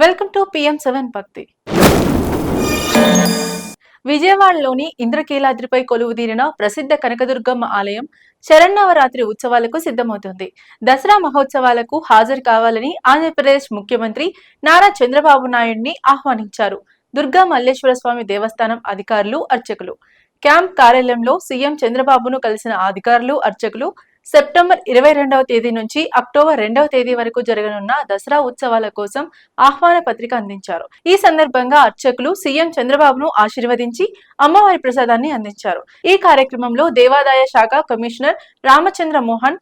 Welcome to PM seven భక్తి. విజయవాడలోని ఇంద్రకీలాద్రిపై కొలువుదీరిన ప్రసిద్ధ కనకదుర్గమ్మ ఆలయం శరన్నవరాత్రి ఉత్సవాలకు సిద్ధమవుతుంది. దసరా మహోత్సవాలకు హాజరు కావాలని ఆంధ్రప్రదేశ్ ముఖ్యమంత్రి నారా చంద్రబాబు నాయుడిని ఆహ్వానించారు. దుర్గా మల్లేశ్వర స్వామి దేవస్థానం అధికారులు అర్చకులు. క్యాంప్ కార్యాలయంలో సీఎం చంద్రబాబును కలిసిన అధికారులు అర్చకులు సెప్టెంబర్ ఇరవై రెండవ తేదీ నుంచి అక్టోబర్ రెండవ తేదీ వరకు జరగనున్న దసరా ఉత్సవాల కోసం ఆహ్వాన పత్రిక అందించారు. ఈ సందర్భంగా అర్చకులు సీఎం చంద్రబాబును ఆశీర్వదించి అమ్మవారి ప్రసాదాన్ని అందించారు. ఈ కార్యక్రమంలో దేవాదాయ శాఖ కమిషనర్ రామచంద్ర మోహన్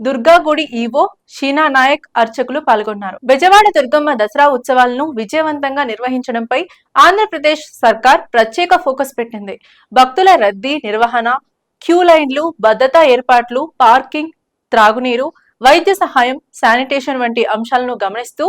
దుర్గాగుడి ఈవో షీనా నాయక్ అర్చకులు పాల్గొన్నారు. బెజవాడ దుర్గమ్మ దసరా ఉత్సవాలను విజయవంతంగా నిర్వహించడంపై ఆంధ్రప్రదేశ్ సర్కార్ ప్రత్యేక ఫోకస్ పెట్టింది. భక్తుల రద్దీ నిర్వహణ క్యూ లైన్లు భద్రతా ఏర్పాట్లు పార్కింగ్ త్రాగునీరు వైద్య సహాయం శానిటేషన్ వంటి అంశాలను గమనిస్తూ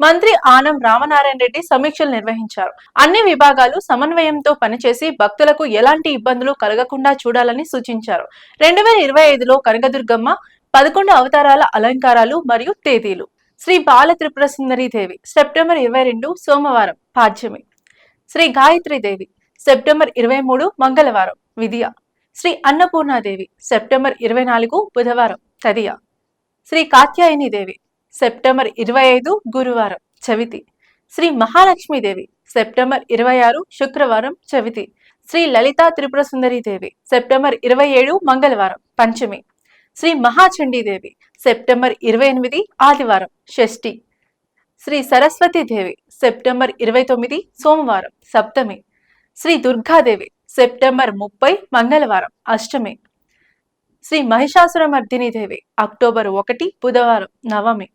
మంత్రి ఆనం రామనారాయణ రెడ్డి సమీక్షలు నిర్వహించారు. అన్ని విభాగాలు సమన్వయంతో పనిచేసి భక్తులకు ఎలాంటి ఇబ్బందులు కలగకుండా చూడాలని సూచించారు. రెండు వేల ఇరవై ఐదులో కనకదుర్గమ్మ పదకొండు అవతారాల అలంకారాలు మరియు తేదీలు. శ్రీ బాల త్రిపుర సుందరి దేవి సెప్టెంబర్ ఇరవై రెండు సోమవారం పాడ్యమి. శ్రీ గాయత్రి దేవి సెప్టెంబర్ ఇరవై మూడు మంగళవారం విద్య. శ్రీ అన్నపూర్ణాదేవి సెప్టెంబర్ ఇరవై నాలుగు బుధవారం తదియ. శ్రీ కాత్యాయని దేవి సెప్టెంబర్ ఇరవై ఐదు గురువారం చవితి. శ్రీ మహాలక్ష్మీదేవి సెప్టెంబర్ ఇరవై ఆరు శుక్రవారం చవితి. శ్రీ లలితా త్రిపుర సుందరి దేవి సెప్టెంబర్ ఇరవై ఏడు మంగళవారం పంచమి. శ్రీ మహాచండీదేవి సెప్టెంబర్ ఇరవై ఎనిమిది ఆదివారం షష్ఠి. శ్రీ సరస్వతి దేవి సెప్టెంబర్ ఇరవై తొమ్మిది సోమవారం సప్తమి. శ్రీ దుర్గాదేవి సెప్టెంబర్ ముప్పై మంగళవారం అష్టమి. శ్రీ మహిషాసురమర్దిని దేవి అక్టోబర్ ఒకటి బుధవారం నవమి.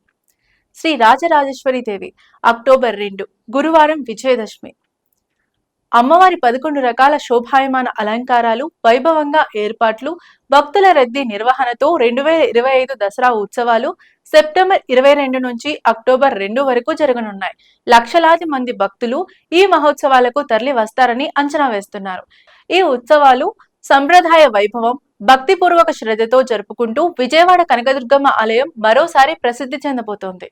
శ్రీ రాజరాజేశ్వరి దేవి అక్టోబర్ రెండు గురువారం విజయదశమి. అమ్మవారి పదకొండు రకాల శోభాయమాన అలంకారాలు వైభవంగా ఏర్పాట్లు భక్తుల రద్దీ నిర్వహణతో రెండు వేల ఇరవై ఐదు దసరా ఉత్సవాలు సెప్టెంబర్ ఇరవై రెండు నుంచి అక్టోబర్ రెండు వరకు జరగనున్నాయి. లక్షలాది మంది భక్తులు ఈ మహోత్సవాలకు తరలి వస్తారని అంచనా వేస్తున్నారు. ఈ ఉత్సవాలు సంప్రదాయ వైభవం భక్తిపూర్వక శ్రద్ధతో జరుపుకుంటూ విజయవాడ కనకదుర్గమ్మ ఆలయం మరోసారి ప్రసిద్ధి చెందబోతోంది.